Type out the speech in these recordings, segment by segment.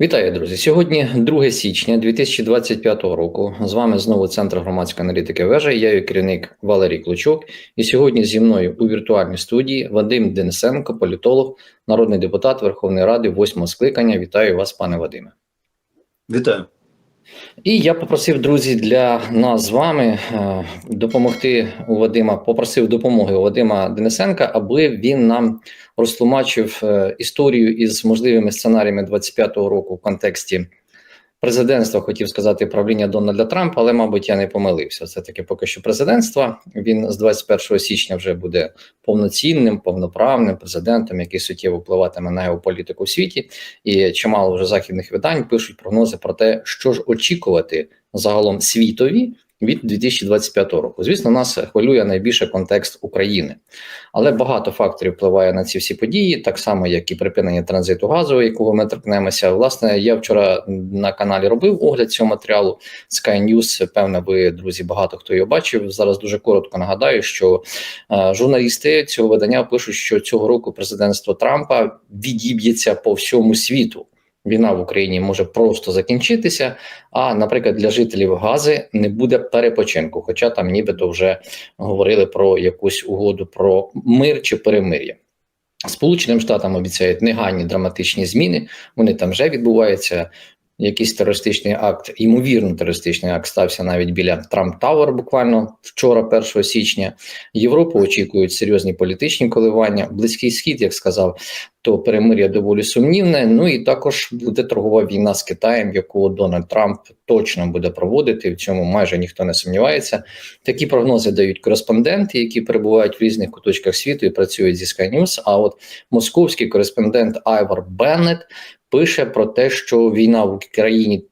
Вітаю, друзі! Сьогодні 2 січня 2025 року. З вами знову Центр громадської аналітики вежа. Я її керівник Валерій Клочук. І сьогодні зі мною у віртуальній студії Вадим Денисенко, політолог, народний депутат Верховної Ради, восьмого скликання. Вітаю вас, пане Вадиме. Вітаю. І я попросив друзі для нас з вами е, допомогти у Вадима. Попросив допомоги у Вадима Денисенка, аби він нам розтлумачив е, історію із можливими сценаріями 25-го року в контексті президентства. Хотів сказати правління Дональда Трампа, але мабуть я не помилився. Це таки поки що президентство. Він з 21 січня вже буде повноцінним, повноправним президентом, який суттєво впливатиме на його політику в світі. І чимало вже західних видань пишуть прогнози про те, що ж очікувати загалом світові від 2025 року. Звісно, нас хвилює найбільше контекст України, але багато факторів впливає на ці всі події, так само як і припинення транзиту газу, якого ми торкнемося. Власне, я вчора на каналі робив огляд цього матеріалу Sky News. Певно, ви друзі, багато хто його бачив. Зараз дуже коротко нагадаю, що е, журналісти цього видання пишуть, що цього року президентство Трампа відіб'ється по всьому світу. Війна в Україні може просто закінчитися. А, наприклад, для жителів Гази не буде перепочинку, хоча там нібито вже говорили про якусь угоду про мир чи перемир'я. Сполученим Штатам обіцяють негайні драматичні зміни. Вони там вже відбуваються. Якийсь терористичний акт, ймовірно, терористичний акт стався навіть біля Трамп Тауер буквально вчора, 1 січня. Європу очікують серйозні політичні коливання. Близький схід, як сказав, то перемир'я доволі сумнівне. Ну і також буде торгова війна з Китаєм, яку Дональд Трамп точно буде проводити. В цьому майже ніхто не сумнівається. Такі прогнози дають кореспонденти, які перебувають в різних куточках світу і працюють зі Sky News. А от московський кореспондент Айвар Беннет пише про те, що війна в Україні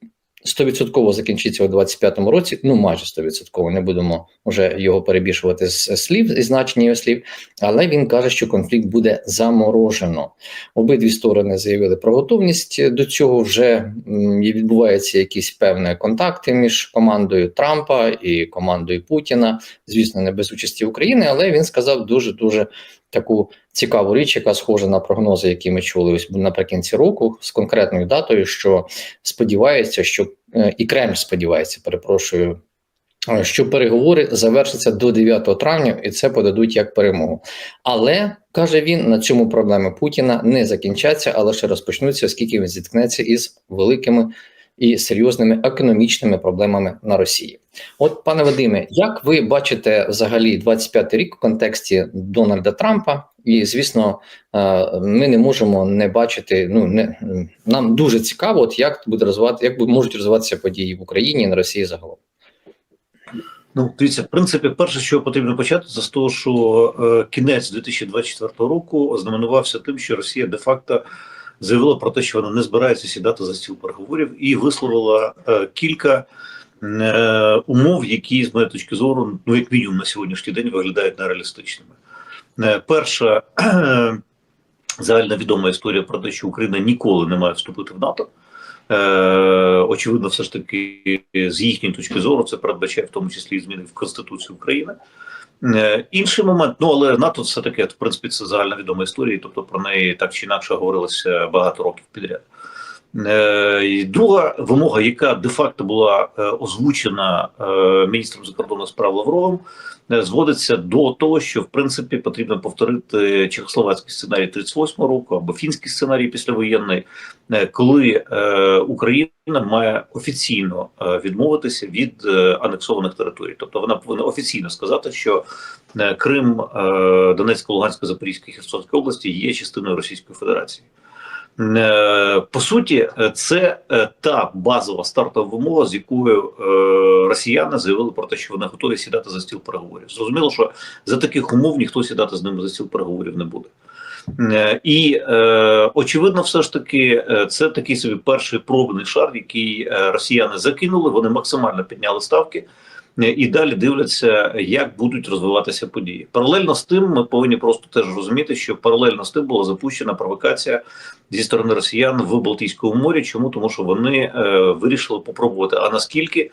100% закінчиться у 25-му році. Ну майже 100%, Не будемо вже його перебільшувати з слів і значення його слів. Але він каже, що конфлікт буде заморожено. Обидві сторони заявили про готовність до цього. Вже відбуваються якісь певні контакти між командою Трампа і командою Путіна. Звісно, не без участі України, але він сказав дуже дуже таку цікаву річ, яка схожа на прогнози, які ми чули ось наприкінці року, з конкретною датою, що сподівається, що е, і Кремль сподівається, перепрошую. е, Що переговори завершаться до 9 травня, і це подадуть як перемогу. Але каже він: на цьому проблеми Путіна не закінчаться, а лише розпочнуться, оскільки він зіткнеться із великими і серйозними економічними проблемами на Росії. От, пане Вадиме, як ви бачите взагалі 25-й рік в контексті Дональда Трампа? І звісно, е, ми не можемо не бачити. Ну не нам дуже цікаво, от як буде розвивати, як можуть розвиватися події в Україні на Росії загалом. Ну, дивіться, в принципі, перше, що потрібно почати, це з того, що е, кінець 2024 року ознаменувався тим, що Росія де-факто заявила про те, що вона не збирається сідати за стіл переговорів, і висловила е, кілька е, умов, які з моєї точки зору, ну як мінімум на сьогоднішній день, виглядають нереалістичними. Е, перша е, загальновідома історія про те, що Україна ніколи не має вступити в НАТО. Е, очевидно, все ж таки, з їхньої точки зору, це передбачає в тому числі і зміни в Конституцію України. Е, інший момент, ну але НАТО все таки в принципі це загальновідома історія, тобто про неї так чи інакше говорилося багато років підряд. Е, і Друга вимога, яка де-факто була е, озвучена е, міністром закордонних справ Лавровим, зводиться до того, що в принципі потрібно повторити чехословацький сценарій 38 року або фінський сценарій післявоєнний, коли Україна має офіційно відмовитися від анексованих територій, тобто вона повинна офіційно сказати, що Крим, Донецька, Луганська, Запорізька Херсонська області є частиною Російської Федерації. Е, По суті, е, це е, та базова стартова вимога, з якою росіяни заявили про те, що вони готові сідати за стіл переговорів. Зрозуміло, що за таких умов ніхто сідати з ними за стіл переговорів не буде. І очевидно, все ж таки, це такий собі перший пробний шар, який росіяни закинули. Вони максимально підняли ставки. Е, І далі дивляться, як будуть розвиватися події. Паралельно з тим, ми повинні просто теж розуміти, що паралельно з тим була запущена провокація зі сторони росіян в Балтійському морі. Чому тому, що вони е, вирішили попробувати, а наскільки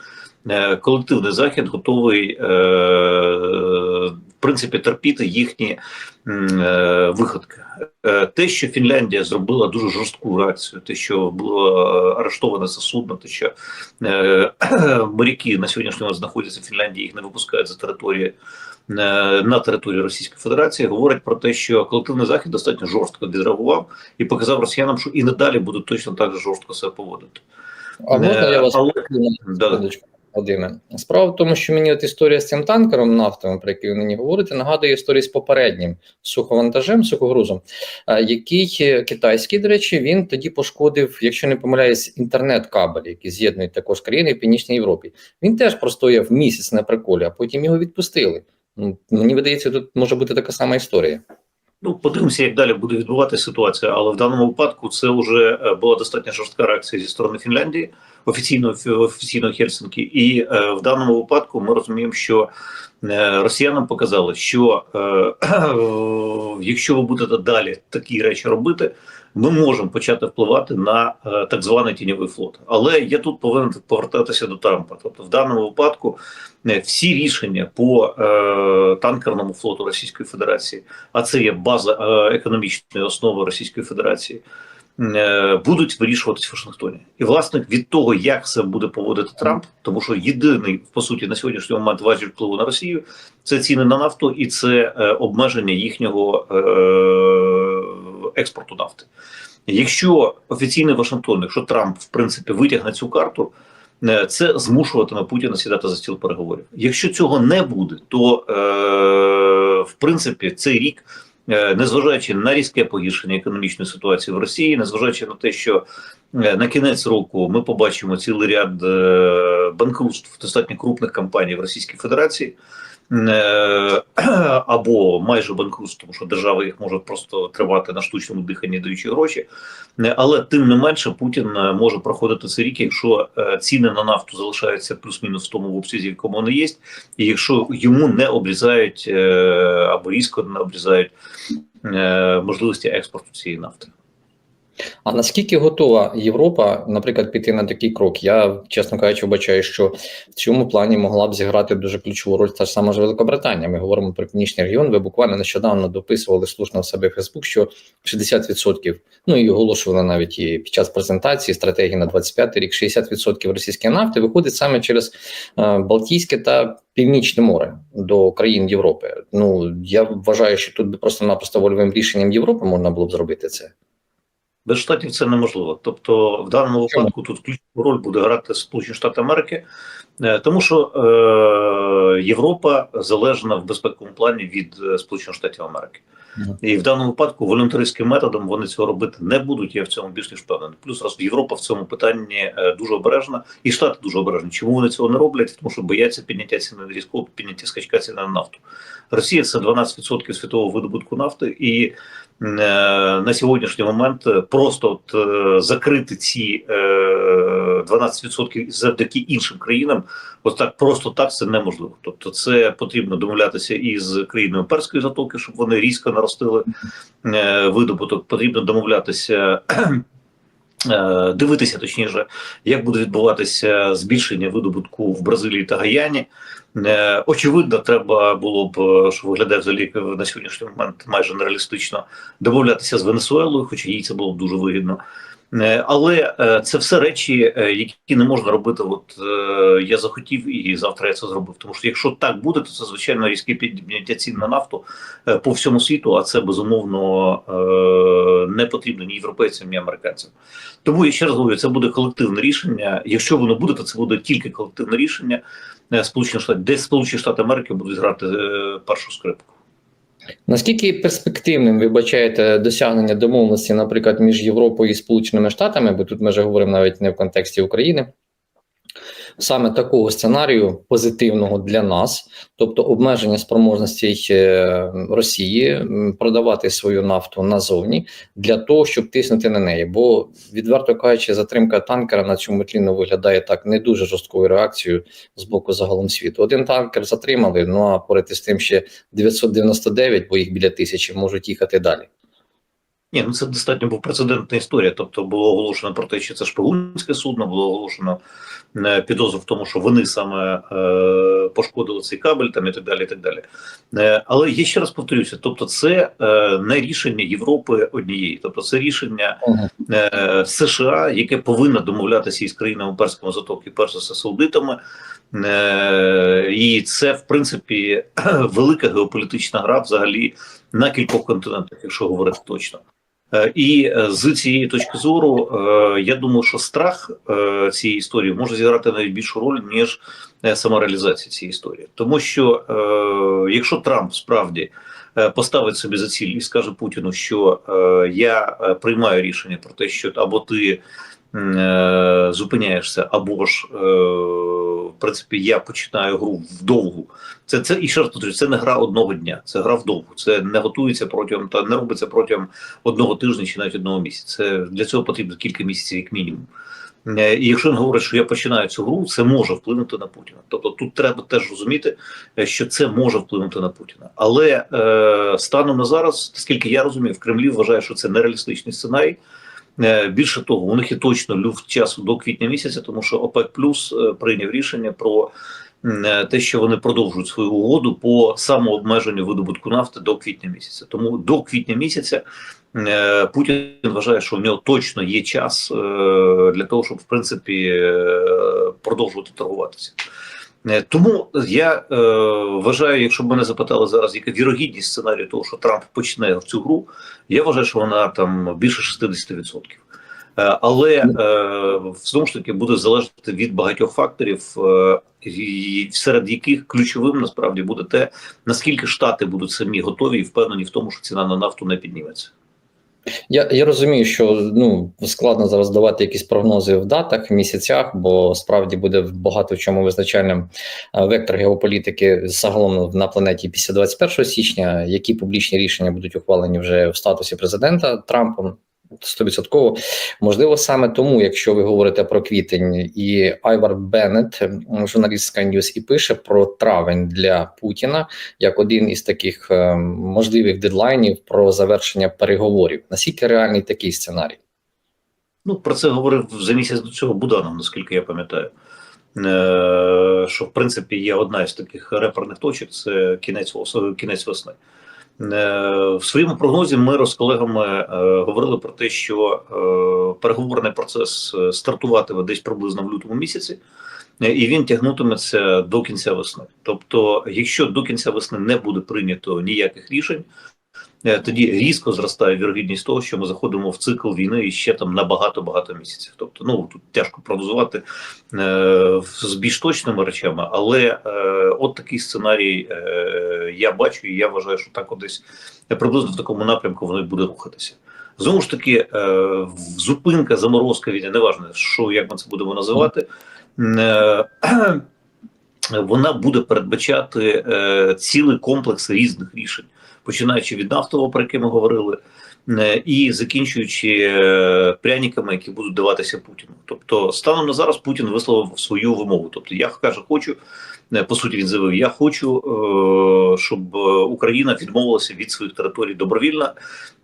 колективний захід готовий е, принципі терпіти їхні е, виходки. Е, Те, що Фінляндія зробила дуже жорстку реакцію, те, що було е, арештоване за судно, те, що е, моряки на сьогоднішній момент знаходяться в Фінляндії, їх не випускають за території е, на території Російської Федерації, говорить про те, що колективний захід достатньо жорстко відреагував і показав росіянам, що і надалі будуть точно так же жорстко себе поводити. А можна я Е, вас але- Да. Вадиме? Справа в тому, що мені от історія з цим танкером нафтовим, про який ви нині говорите, нагадує історію з попереднім суховантажем, сухогрузом, е, який е, китайський, до речі, він тоді пошкодив, якщо не помиляюсь, інтернет-кабель, який з'єднують також країни в Північній Європі. Він теж простояв місяць на приколі, а потім його відпустили. Ну, Мені видається, тут може бути така сама історія. Ну, подивимося, як далі буде відбуватися ситуація, але в даному випадку це вже е, була достатньо жорстка реакція зі сторони Фінляндії, офіційно офіційно Хельсинкі. І е, в даному випадку ми розуміємо, що е, росіянам показали, що е, якщо ви будете далі такі речі робити, ми можемо почати впливати на е, так званий тіньовий флот. Але я тут повинен повертатися до Трампа. Тобто, в даному випадку е, всі рішення по е, танкерному флоту Російської Федерації а це є база е, економічної основи Російської Федерації, е, будуть вирішуватись в Вашингтоні. І власне від того, як це буде поводити Трамп, тому що єдиний по суті на сьогоднішній момент важіль впливу на Росію це ціни на нафту і це е, обмеження їхнього е, експорту нафти. Якщо офіційний Вашингтон, якщо Трамп в принципі витягне цю карту. е, Це змушуватиме Путіна сідати за стіл переговорів. Якщо цього не буде, то е, в принципі цей рік, е, незважаючи на різке погіршення економічної ситуації в Росії, незважаючи на те, що е, на кінець року ми побачимо цілий ряд е, банкрутств достатньо крупних компаній в Російській Федерації. е, Або майже банкрутство, тому що держава їх може просто тривати на штучному диханні, даючи гроші. Е, Але тим не менше Путін е, може проходити цей рік, якщо е, ціни на нафту залишаються плюс-мінус в тому обсязі, в якому вони є, і якщо йому не обрізають е, або різко не обрізають е, можливості експорту цієї нафти. А наскільки готова Європа, наприклад, піти на такий крок? Я, чесно кажучи, вбачаю, що в цьому плані могла б зіграти дуже ключову роль та ж сама ж Великобританія. Ми говоримо про північний регіон. Ви буквально нещодавно дописували слушно в себе в Фейсбук, що 60%, ну і оголошували навіть і під час презентації стратегії на 25 рік, 60% російської нафти виходить саме через е, Балтійське та Північне море до країн Європи. Ну я вважаю, що тут би просто-напросто вольовим рішенням Європи можна було б зробити це. Без штатів це неможливо. Тобто, в даному випадку тут ключову роль буде грати Сполучені Штати Америки, е, тому що е, Європа залежна в безпековому плані від е, Сполучених Штатів Америки. І в даному випадку волюнтаристським методом вони цього робити не будуть. Я в цьому більш ніж впевнений. Плюс раз Європа в цьому питанні е, дуже обережна, і Штати дуже обережні. Чому вони цього не роблять? Тому що бояться підняття ціни різкого підняття скачка ціни на нафту. Росія це 12% світового видобутку нафти, і на сьогоднішній момент е, просто от, е, закрити ці е, 12% завдяки іншим країнам, ось так просто так це неможливо. Тобто, це потрібно домовлятися із країнами перської затоки, щоб вони різко наростили е, видобуток. Потрібно домовлятися. Е, Дивитися точніше, як буде відбуватися збільшення видобутку в Бразилії та Гаяні. Е, Очевидно, треба було б, е, що виглядає взагалі на сьогоднішній момент майже нереалістично домовлятися з Венесуелою, хоча їй це було б дуже вигідно. Е, Але е, це все речі, е, які не можна робити. От я захотів і завтра я це зробив. Тому що якщо так буде, то це звичайно різке підняття цін на нафту по всьому світу, а це безумовно не потрібно ні європейцям, ні американцям. Тому я ще раз говорю, це буде колективне рішення. Якщо воно буде, то це буде тільки колективне рішення Сполучених Штатів, де Сполучені Штати Америки будуть грати першу скрипку. Наскільки перспективним ви бачаєте досягнення домовленості, наприклад, між Європою і Сполученими Штатами, бо тут ми вже говоримо навіть не в контексті України, саме такого сценарію позитивного для нас, тобто обмеження спроможностей е, Росії продавати свою нафту назовні для того, щоб тиснути на неї. Бо відверто кажучи, затримка танкера на цьому тлі ну, виглядає так не дуже жорсткою реакцією з боку загалом світу. Один танкер затримали, ну а поряд із тим ще 999, бо їх біля тисячі можуть їхати далі. Ні, ну це достатньо був прецедентна історія. Тобто було оголошено про те, що це шпигунське судно, було оголошено е, підозру в тому, що вони саме е, пошкодили цей кабель, там і так далі. І так далі. Е, але я ще раз повторюся: тобто, це е, не рішення Європи однієї, тобто це рішення е, США, яке повинно домовлятися із країнами перського затоку, перш за все саудитами. Е, і це, в принципі, велика геополітична гра взагалі на кількох континентах, якщо говорити точно. Е, І е, з цієї точки зору, е, я думаю, що страх цієї історії може зіграти навіть більшу роль, ніж самореалізація цієї історії. Тому що якщо Трамп справді поставить собі за ціль і скаже Путіну, що я приймаю рішення про те, що або ти зупиняєшся, або ж е, в принципі я починаю гру вдовгу. Це це і ще раз повторюю, це не гра одного дня, це гра вдовгу. Це не готується протягом та не робиться протягом одного тижня чи навіть одного місяця. Це для цього потрібно кілька місяців, як мінімум. Е, І якщо він говорить, що я починаю цю гру, це може вплинути на Путіна. Тобто тут треба теж розуміти, е, що це може вплинути на Путіна. Але е, станом на зараз, наскільки я розумію, в Кремлі вважає, що це нереалістичний сценарій. Е, Більше того, у них є точно люфт часу до квітня місяця, тому що ОПЕК Плюс е, прийняв рішення про е, те, що вони продовжують свою угоду по самообмеженню видобутку нафти до квітня місяця. Тому до квітня місяця Путін вважає, що в нього точно є час для того, щоб в принципі продовжувати торгуватися. Е, Тому я е, вважаю, якщо б мене запитали зараз, яка вірогідність сценарію того, що Трамп почне цю гру, я вважаю, що вона там більше 60%. Е, Але е, знову ж таки буде залежати від багатьох факторів, е, серед яких ключовим насправді буде те, наскільки штати будуть самі готові і впевнені в тому, що ціна на нафту не підніметься. Я, я розумію, що ну складно зараз давати якісь прогнози в датах, місяцях, бо справді буде багато в чому визначальним е, вектор геополітики загалом на планеті після 21 січня, які публічні рішення будуть ухвалені вже в статусі президента Трампом. Стовідсотково можливо саме тому, якщо ви говорите про квітень, і Айвар Беннет, журналіст Sky News, і пише про травень для Путіна як один із таких е, можливих дедлайнів про завершення переговорів. Наскільки реальний такий сценарій? Ну, про це говорив за місяць до цього Буданов, наскільки я пам'ятаю. Е, Що в принципі є одна із таких реперних точок це кінець кінець весни. Е, В своєму прогнозі ми з колегами е, говорили про те, що е, переговорний процес стартуватиме десь приблизно в лютому місяці, і він тягнутиметься до кінця весни. Тобто, якщо до кінця весни не буде прийнято ніяких рішень, тоді різко зростає вірогідність того, що ми заходимо в цикл війни і ще там на багато багато місяців. Тобто, ну тут тяжко прогнозувати з більш точними речами, але от такий сценарій я бачу, і я вважаю, що так десь приблизно в такому напрямку воно і буде рухатися. Знову ж таки, е, зупинка, заморозка війни, неважно, що як ми це будемо називати. Е, вона буде передбачати е, цілий комплекс різних рішень, починаючи від нафтового, про яке ми говорили, і закінчуючи е, пряниками, які будуть даватися Путіну. Тобто, станом на зараз Путін висловив свою вимогу. Тобто, я каже, хочу е, по суті, він заявив: Я хочу, е, щоб е, Україна відмовилася від своїх територій добровільно,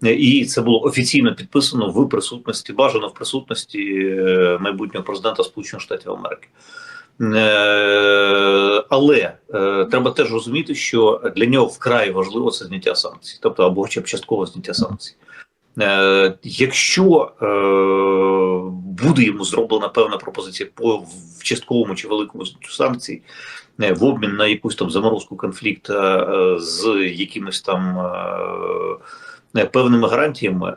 Е, і це було офіційно підписано в присутності, бажано в присутності е, майбутнього президента Сполучених Штатів Америки. Е, Але е, треба теж розуміти, що для нього вкрай важливо це зняття санкцій, тобто або хоча б частково зняття санкцій. Е, Якщо е, буде йому зроблена певна пропозиція по в частковому чи великому санкцій е, в обмін на якусь там заморозку конфлікту з якимось там певними гарантіями,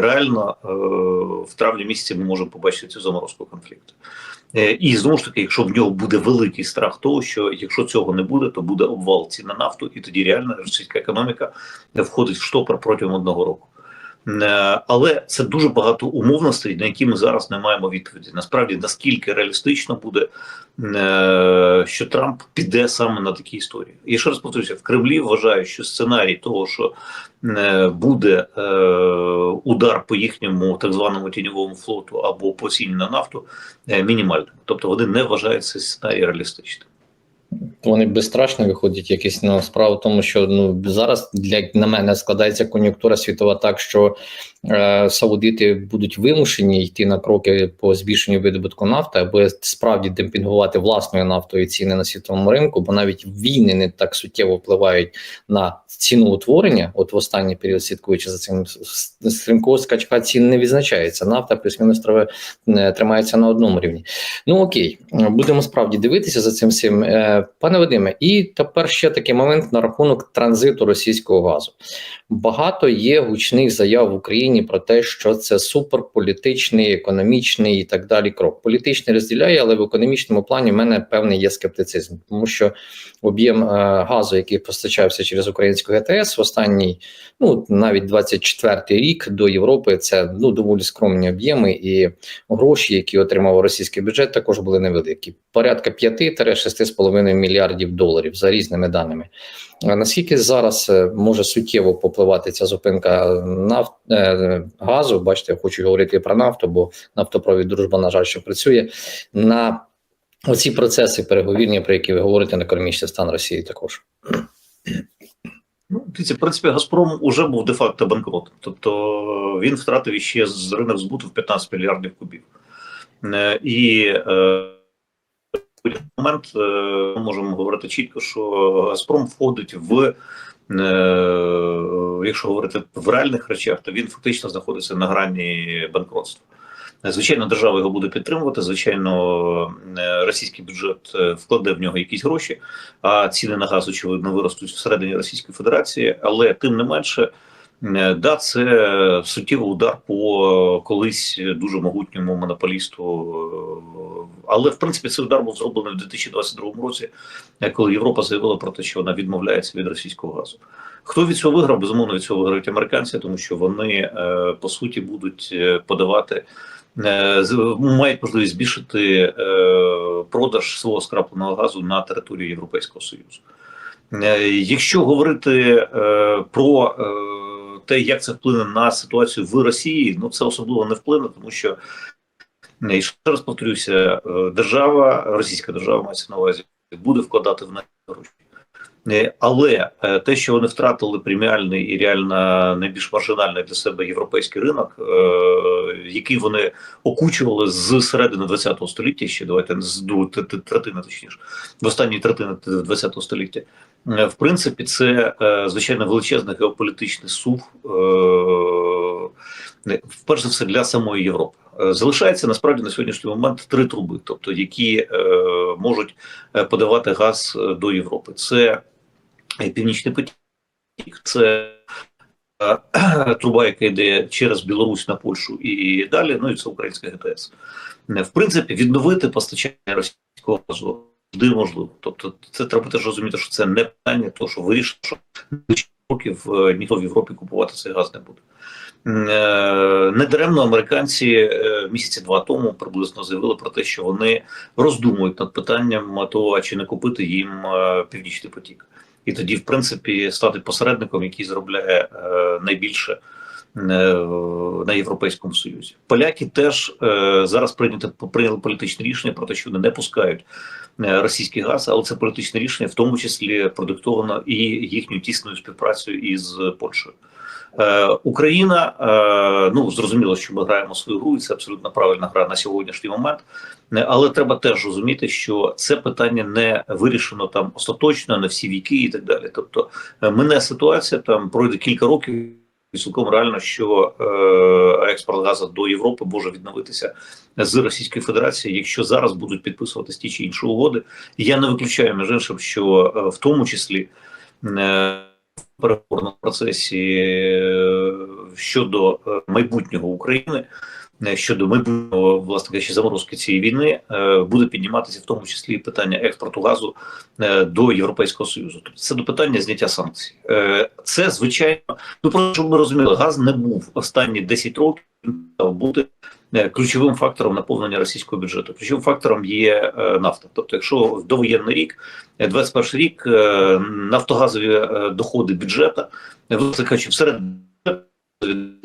реально в травні місяці ми можемо побачити цю заморозку конфлікту. І знову ж таки, якщо в нього буде великий страх того, що якщо цього не буде, то буде обвал цін на нафту, і тоді реально російська економіка входить в штопор протягом одного року. Е, Але це дуже багато умовностей, на які ми зараз не маємо відповіді. Насправді, наскільки реалістично буде, е, що Трамп піде саме на такі історії. І ще раз повторюся, в Кремлі вважають, що сценарій того, що е, буде удар по їхньому так званому тіньовому флоту або по ціні на нафту, мінімальним. Тобто вони не вважають цей сценарій реалістичним. Вони безстрашно виходять якісь справа в тому, що ну зараз для на мене складається кон'юнктура світова так, що е, саудити будуть вимушені йти на кроки по збільшенню видобутку нафти, аби справді демпінгувати власною нафтою ціни на світовому ринку, бо навіть війни не так суттєво впливають на ціну утворення. От в останній період слідкуючи за цим стрімкого скачка цін не відзначається. Нафта плюс-мінус е, тримається на одному рівні. Ну окей, будемо справді дивитися за цим всім. Е, Пане Вадиме, і тепер ще такий момент на рахунок транзиту російського газу. Багато є гучних заяв в Україні про те, що це суперполітичний, економічний і так далі крок. Політичний розділяє, але в економічному плані в мене певний є скептицизм, тому що об'єм е, газу, який постачався через українську ГТС, в останній, ну навіть 24-й рік до Європи, це ну доволі скромні об'єми, і гроші, які отримав російський бюджет, також були невеликі. Порядка 5-6,5 мільярдів доларів за різними даними. А Наскільки зараз е, може суттєво попливати ця зупинка нафт е, газу? Бачите, я хочу говорити про нафту, бо нафтопровід дружба, на жаль, що працює на оці процеси переговірні, про які ви говорите на економічний стан Росії, також Ну, дивіться, в принципі, Газпром уже був де-факто банкротом. Тобто він втратив іще з ринок збуту в 15 мільярдів кубів. Е, І е, в момент е, можемо говорити чітко, що Газпром входить в, е, якщо говорити в реальних речах, то він фактично знаходиться на грані банкротства. Звичайно, держава його буде підтримувати. Звичайно, е, російський бюджет е, вкладе в нього якісь гроші, а ціни на газ, очевидно, виростуть всередині Російської Федерації. Але тим не менше, е, да, це суттєвий удар по колись дуже могутньому монополісту. Але в принципі цей удар був зроблений в 2022 році, коли Європа заявила про те, що вона відмовляється від російського газу. Хто від цього виграв? Безумовно, від цього виграють американці, тому що вони е, по суті будуть е, подавати. е, Мають можливість збільшити продаж свого скрапленого газу на території Європейського Союзу. Якщо говорити про те, як це вплине на ситуацію в Росії, ну це особливо не вплине, тому що і ще раз повторюся, е, держава, російська держава мається на увазі, буде вкладати в неї гроші. Е, Але е, те, що вони втратили преміальний і реально найбільш маржинальний для себе європейський ринок, який вони окучували з середини ХХ століття, ще давайте з третини, точніше, в останній третини ХХ століття, в принципі, це звичайно величезний геополітичний сув, е, перш за все для самої Європи. Е, Залишається насправді на сьогоднішній момент три труби, тобто які е, можуть е, подавати газ е, до Європи. Це Північний потік, це е, труба, яка йде через Білорусь на Польщу і далі. Ну і це українська ГТС. В принципі, відновити постачання російського газу завжди можливо. Тобто, це треба теж розуміти, що це не питання, того, що вирішено, що років ніхто в Європі купувати цей газ не буде. Е, Недаремно американці е, місяці два тому приблизно заявили про те, що вони роздумують над питанням того, чи не купити їм е, північний потік, і тоді, в принципі, стати посередником, який заробляє е, найбільше на Європейському Союзі. Поляки теж зараз прийняти прийняли політичне рішення про те, що вони не пускають російський газ, але це політичне рішення, в тому числі продиктовано і їхньою тісною співпрацею із Польщею. Е, Україна, е, ну зрозуміло, що ми граємо свою гру, і це абсолютно правильна гра на сьогоднішній момент. Е, Але треба теж розуміти, що це питання не вирішено там остаточно на всі віки і так далі. Тобто, е, мине ситуація там пройде кілька років. І цілком реально, що експорт газу до Європи може відновитися з Російської Федерації, якщо зараз будуть підписуватись ті чи інші угоди. Я не виключаю між іншим, що в тому числі переговорному процесі е, щодо е, майбутнього України, е, щодо майбутнього власне кажучи, заморозки цієї війни, буде підніматися в тому числі питання експорту газу до Європейського союзу. Тобто це до питання зняття санкцій. Це звичайно, ну просто щоб ми розуміли, газ не був останні 10 років бути ключовим фактором наповнення російського бюджету. Ключовим фактором є е, нафта. Тобто, якщо в довоєнний рік, е, 21 рік, е, нафтогазові е, доходи бюджету, е, власне всередині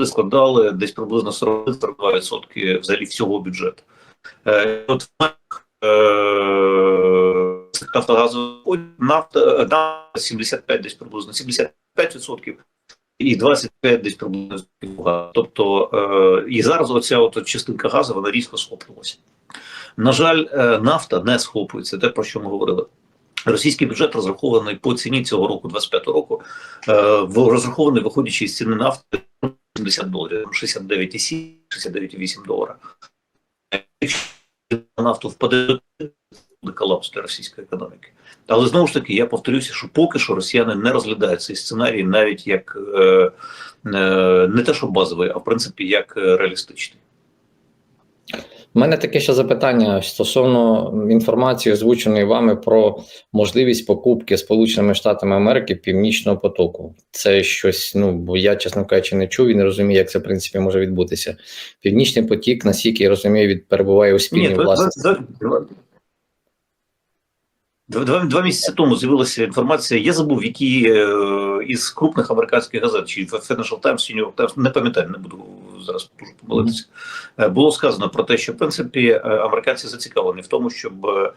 складали десь приблизно 40-42% взагалі всього бюджету. Е, От е, Нафтогазу е, нафта 75 десь приблизно 75% і 25 десь приблизно. Тобто е, і зараз оця от частинка газу вона різко схоплювалася. На жаль, е, нафта не схоплюється, те про що ми говорили. Російський бюджет розрахований по ціні цього року, 25 року, е, розрахований виходячи з ціни нафти 70 доларів, 69,7, 69,8 долара. Якщо нафту впаде, буде колапс для російської економіки. Але знову ж таки, я повторюся, що поки що росіяни не розглядають цей сценарій навіть як е, е, не те, що базовий, а в принципі як е, реалістичний. У мене таке ще запитання стосовно інформації, озвученої вами про можливість покупки Сполученими Штатами Америки Північного потоку. Це щось, ну бо я, чесно кажучи, не чув і не розумію, як це в принципі може відбутися. Північний потік, наскільки я розумію, від перебуває у спільній Ні, власності. Два, два, місяці тому з'явилася інформація. Я забув, які е, із крупних американських газет, чи Financial Times, чи New York Times, не пам'ятаю, не буду зараз дуже помилитися. Е, Було сказано про те, що в принципі е, американці зацікавлені в тому, щоб е,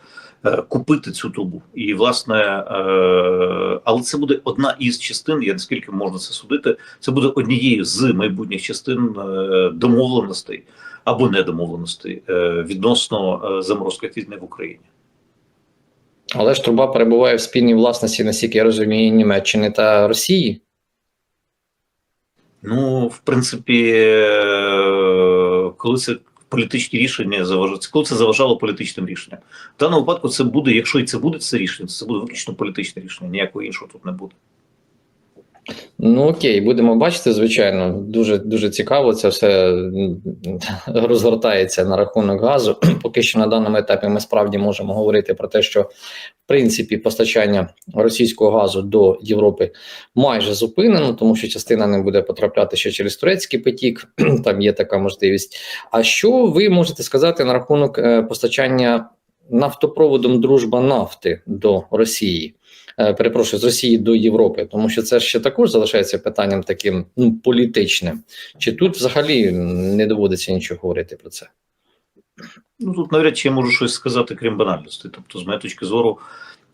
е, купити цю трубу. І власне, е, але це буде одна із частин, я наскільки можна це судити, це буде однією з майбутніх частин е, домовленостей або недомовленостей е, відносно е, заморозки війни в Україні. Але ж труба перебуває в спільній власності, наскільки я розумію, Німеччини та Росії. Ну, в принципі, е, коли це політичні рішення заважали, коли це заважало політичним рішенням. В даному випадку це буде, якщо і це буде це рішення, це буде виключно політичне рішення, ніякого іншого тут не буде. Ну окей, будемо бачити, звичайно. Дуже дуже цікаво. Це все розгортається на рахунок газу. Поки що на даному етапі ми справді можемо говорити про те, що в принципі постачання російського газу до Європи майже зупинено, тому що частина не буде потрапляти ще через турецький потік. Там є така можливість. А що ви можете сказати на рахунок е, постачання нафтопроводом дружба нафти до Росії? Е, перепрошую, з Росії до Європи, тому що це ще також залишається питанням таким ну, політичним. Чи тут взагалі не доводиться нічого говорити про це? Ну тут навряд чи я можу щось сказати, крім банальності. Тобто, з моєї точки зору,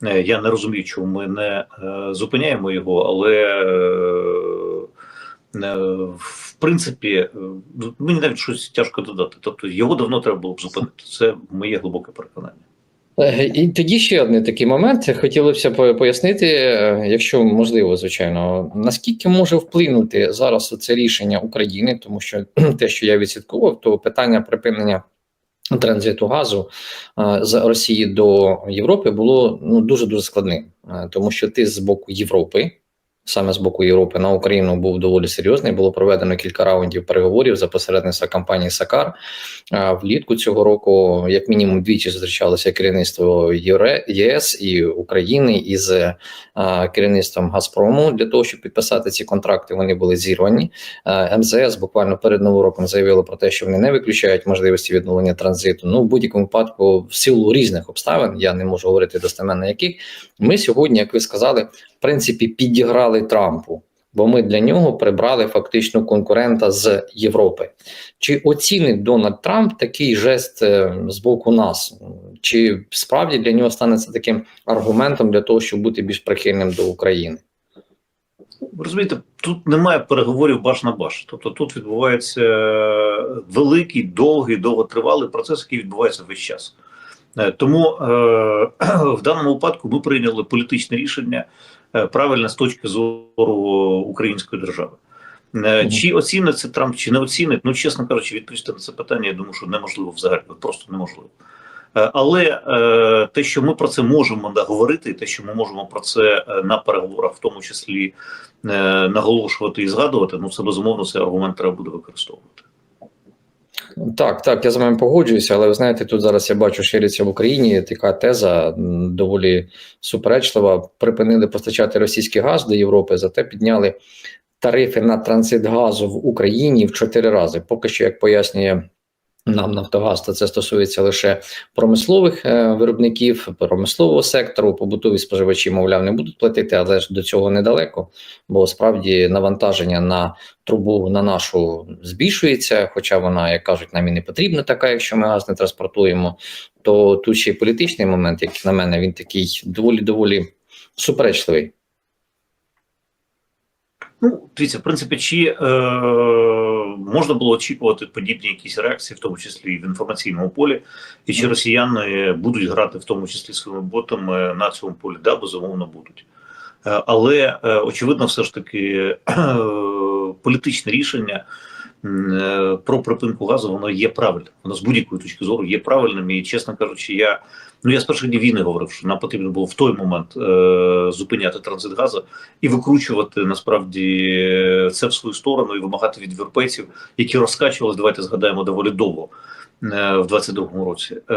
е, я не розумію, чому ми не е, зупиняємо його, але в принципі, мені навіть щось тяжко додати. Тобто, його давно треба було б зупинити. Це моє глибоке переконання. Е, І тоді ще один такий момент. Хотілося б пояснити, е, якщо можливо, звичайно, наскільки може вплинути зараз це рішення України, тому що те, що я відслідкував, то питання припинення транзиту газу е, з Росії до Європи було ну дуже дуже складним, тому що ти з боку Європи. Саме з боку Європи на Україну був доволі серйозний. Було проведено кілька раундів переговорів за посередництва компанії Сакар. Влітку цього року, як мінімум, двічі зустрічалося керівництво ЄС і України із керівництвом Газпрому для того, щоб підписати ці контракти. Вони були зірвані. МЗС буквально перед новим роком заявило про те, що вони не виключають можливості відновлення транзиту. Ну, в будь-якому випадку, в силу різних обставин, я не можу говорити достеменно яких. Ми сьогодні, як ви сказали, принципі, підіграли Трампу. Бо ми для нього прибрали фактично конкурента з Європи. Чи оцінить Дональд Трамп такий жест е, з боку нас? Чи справді для нього стане це таким аргументом для того, щоб бути більш прихильним до України? Розумієте, тут немає переговорів баш на баш. Тобто тут відбувається е, великий, довгий, довготривалий процес, який відбувається весь час. Е, Тому е, в даному випадку ми прийняли політичне рішення е, правильне з точки зору української держави. Е, Чи оцінить це Трамп, чи не оцінить? Ну, чесно кажучи, відповісти на це питання, я думаю, що неможливо взагалі, просто неможливо. Е, Але е, те, що ми про це можемо да, говорити, і те, що ми можемо про це е, на переговорах, в тому числі е, наголошувати і згадувати, ну це безумовно цей аргумент треба буде використовувати. Так, так, я з вами погоджуюся, але ви знаєте, тут зараз я бачу шириться в Україні така теза доволі суперечлива. Припинили постачати російський газ до Європи, зате підняли тарифи на транзит газу в Україні в чотири рази. Поки що, як пояснює нам Нафтогаз, то це стосується лише промислових е, виробників, промислового сектору, побутові споживачі, мовляв, не будуть платити, але ж до цього недалеко, бо справді навантаження на трубу на нашу збільшується, хоча вона, як кажуть, нам і не потрібна така, якщо ми газ не транспортуємо. То тут ще й політичний момент, як на мене, він такий доволі доволі суперечливий. Ну, дивіться, в принципі, чи е, можна було очікувати подібні якісь реакції, в тому числі і в інформаційному полі, і чи росіяни будуть грати в тому числі своїми ботами на цьому полі? Да, безумовно, будуть. Е, але е, очевидно, все ж таки е, політичне рішення про припинку газу воно є правильним. Воно з будь-якої точки зору є правильним. І чесно кажучи, я ну я з перших днів війни говорив, що нам потрібно було в той момент е, зупиняти транзит газу і викручувати насправді це в свою сторону і вимагати від європейців, які розкачувалися, давайте згадаємо доволі довго. е, В 22-му році е,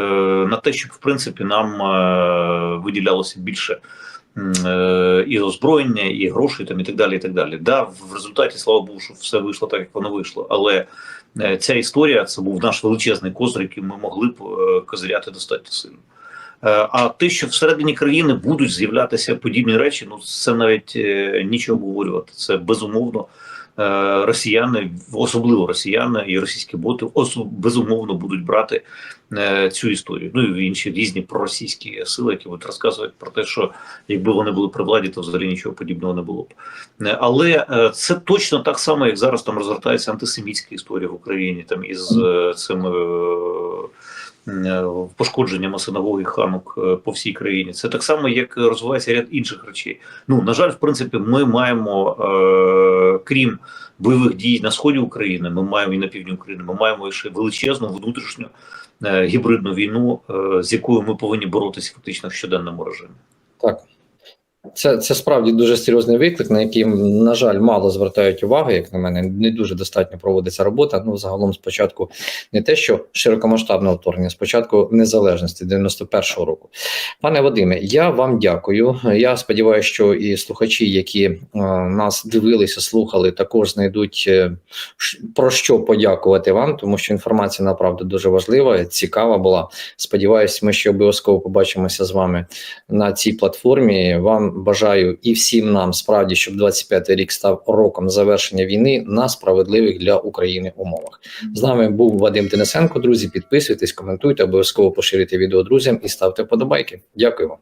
на те, щоб в принципі нам е, виділялося більше і озброєння, і грошей там і так далі. І так далі. Да, в результаті слава Богу, що все вийшло так, як воно вийшло. Але ця історія це був наш величезний козир, який ми могли б козиряти достатньо сильно. Е, А те, що всередині країни будуть з'являтися подібні речі, ну це навіть е, нічого обговорювати. Це безумовно е, росіяни, особливо росіяни і російські боти, безумовно будуть брати цю історію. Ну і інші різні проросійські сили, які будуть розказувати про те, що якби вони були при владі, то взагалі нічого подібного не було б. Але це точно так само, як зараз там розгортається антисемітська історія в Україні, там із цим. е, Пошкодженнями синагоги ханук е, по всій країні це так само, як розвивається ряд інших речей. Ну на жаль, в принципі, ми маємо е, крім бойових дій на сході України, ми маємо і на півдні України. Ми маємо ще величезну внутрішню е, гібридну війну, е, з якою ми повинні боротися фактично в щоденному режимі. Так. Це, це справді дуже серйозний виклик, на який, на жаль, мало звертають увагу, як на мене, не дуже достатньо проводиться робота. Ну, загалом, спочатку не те, що широкомасштабне вторгнення, спочатку незалежності 91-го року. Пане Вадиме, я вам дякую. Я сподіваюся, що і слухачі, які е, нас дивилися, слухали, також знайдуть е, про що подякувати вам, тому що інформація направду дуже важлива, цікава була. Сподіваюсь, ми ще обов'язково побачимося з вами на цій платформі. Вам бажаю і всім нам справді, щоб 25-й рік став роком завершення війни на справедливих для України умовах. З нами був Вадим Денисенко. Друзі, підписуйтесь, коментуйте, обов'язково поширюйте відео друзям і ставте вподобайки. Дякую вам.